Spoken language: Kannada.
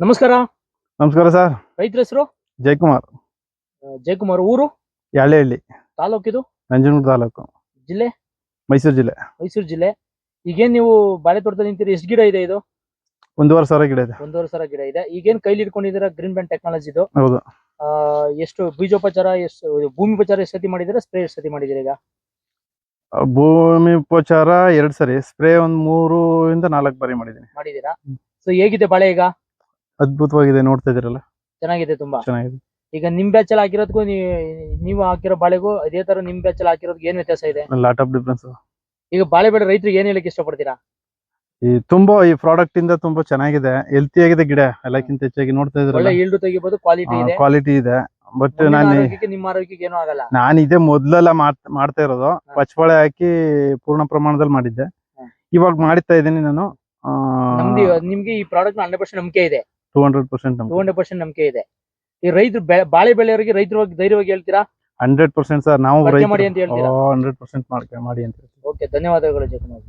ನಮಸ್ಕಾರ. ನಮಸ್ಕಾರ ಸರ್. ರೈತರ ಹೆಸರು? ಜಯಕುಮಾರ್. ಜಯಕುಮಾರ್ ಊರು? ಯಾಳೆಹಳ್ಳಿ. ತಾಲೂಕಿದು ನಂಜನಗೂಡು ತಾಲೂಕು. ಜಿಲ್ಲೆ? ಮೈಸೂರು ಜಿಲ್ಲೆ. ಮೈಸೂರು ಜಿಲ್ಲೆ. ಈಗೇನ್ ನೀವು ಬಾಳೆ ತೋಟದಲ್ಲಿ ನಿಂತೀರಿ? ಎಷ್ಟು ಗಿಡ ಇದೆ ಇದು? ಒಂದೂವರೆ ಸಾವಿರ ಗಿಡ ಇದೆ. ಒಂದೂವರೆ ಸಾವಿರ ಗಿಡ ಇದೆ. ಈಗೇನ್ ಕೈಲಿ ಇಟ್ಕೊಂಡಿದ್ದೀರಾ ಗ್ರೀನ್ ಬ್ಯಾಂಡ್ ಟೆಕ್ನಾಲಜಿದು ಹೌದು. ಎಷ್ಟು ಬೀಜೋಪಚಾರ ಎಷ್ಟು ಭೂಮಿಪಚಾರ ಎಷ್ಟು ಸತಿ ಮಾಡಿದಿರ ಸ್ಪ್ರೇ ಎಷ್ಟು ಸತಿ ಮಾಡಿದ್ದೀರಾ ಈಗ? ಭೂಮಿ ಉಪಚಾರ ಎರಡು ಸರಿ. ಸ್ಪ್ರೇ ಒಂದ್ ಮೂರು ಇಂದ ನಾಲ್ಕು ಬಾರಿ ಮಾಡಿದೀನಿ ಮಾಡಿದ್ದೀರಾ? ಸೊ ಹೇಗಿದೆ ಬಾಳೆ ಈಗ? ಅದ್ಭುತವಾಗಿದೆ ನೋಡ್ತಾ ಇದೀರಲ್ಲ ಚೆನ್ನಾಗಿದೆ ತುಂಬಾ. ಚೆನ್ನಾಗಿದೆ. ಈಗ ನಿಮ್ ಬ್ಯಾಚ್ ಅಲ್ಲಿ ಹಾಕಿರೋದಕ್ಕೂ ನೀವು ಹಾಕಿರೋ ಬಾಳೆಗೂ ಅದೇ ತರ ನಿಮ್ ಬ್ಯಾಚ್ ಅಲ್ಲಿ ಹಾಕಿರೋದಕ್ಕೆ ಏನ್ ವ್ಯತ್ಯಾಸ ಇದೆ? ಲಾಟ್ ಆಫ್ ಡಿಫ್ರೆನ್ಸ್ ಈಗ ಬಾಳೆ ಬೆಳೆ ರೈತರಿಗೆ ಏನ್ ಹೇಳಕ್ ಇಷ್ಟಪಡ್ತೀರಾ? ಈ ತುಂಬಾ ಈ ಪ್ರಾಡಕ್ಟ್ ಇಂದ ತುಂಬಾ ಚೆನ್ನಾಗಿದೆ. ಹೆಲ್ತಿ ಆಗಿದೆ ಗಿಡ ಎಲ್ಲಕ್ಕಿಂತ ಹೆಚ್ಚಾಗಿ ನೋಡ್ತಾ ಒಳ್ಳೆ ಇದ್ರಲ್ಲ ಈಲ್ಡು ತೆಗಿಬಹುದು ಕ್ವಾಲಿಟಿ ಇದೆ. ಕ್ವಾಲಿಟಿ ಇದೆ. ಬಟ್ ನಾನು ಆರೋಗ್ಯಕ್ಕೆ ನಿಮ್ಮ ಆರೋಗ್ಯಕ್ಕೆ ಏನೂ ಆಗಲ್ಲ. ನಾನು ಇದೇ ಮೊದ್ಲೆಲ್ಲ ಮಾಡ್- ಮಾಡ್ತಾ ಇರೋದು. ಪಚ್ಚಬಾಳೆ ಹಾಕಿ ಪೂರ್ಣ ಪ್ರಮಾಣದಲ್ಲಿ ಮಾಡಿದ್ದೆ. ಇವಾಗ ಮಾಡ್ತಾ ಇದ್ದೀನಿ ನಾನು. ನಮ್ದು ನಿಮ್ಗೆ ಈ ಪ್ರಾಡಕ್ಟ್ ಹಂಡ್ರೆಡ್ ಪರ್ಸೆಂಟ್ ನಂಬಿಕೆ ಇದೆ. Two hundred percent two hundred percent ನಂಬಿಕೆ ಇದೆ. ಈ ರೈತರು ಬಾಳೆ ಬೆಳೆಯವರಿಗೆ ರೈತರು ಧೈರ್ಯವಾಗಿ ಹೇಳ್ತೀರಾ? ಹಂಡ್ರೆಡ್ ಪರ್ಸೆಂಟ್ ಸರ್ ನಾವು ಮಾಡಿ ಅಂತ ಹೇಳ್ತೀರಾ? ಹಂಡ್ರೆಡ್ ಪರ್ಸೆಂಟ್ ಮಾಡಿ ಅಂತ ಓಕೆ ಧನ್ಯವಾದಗಳು ಜಯಕುಮಾರ್.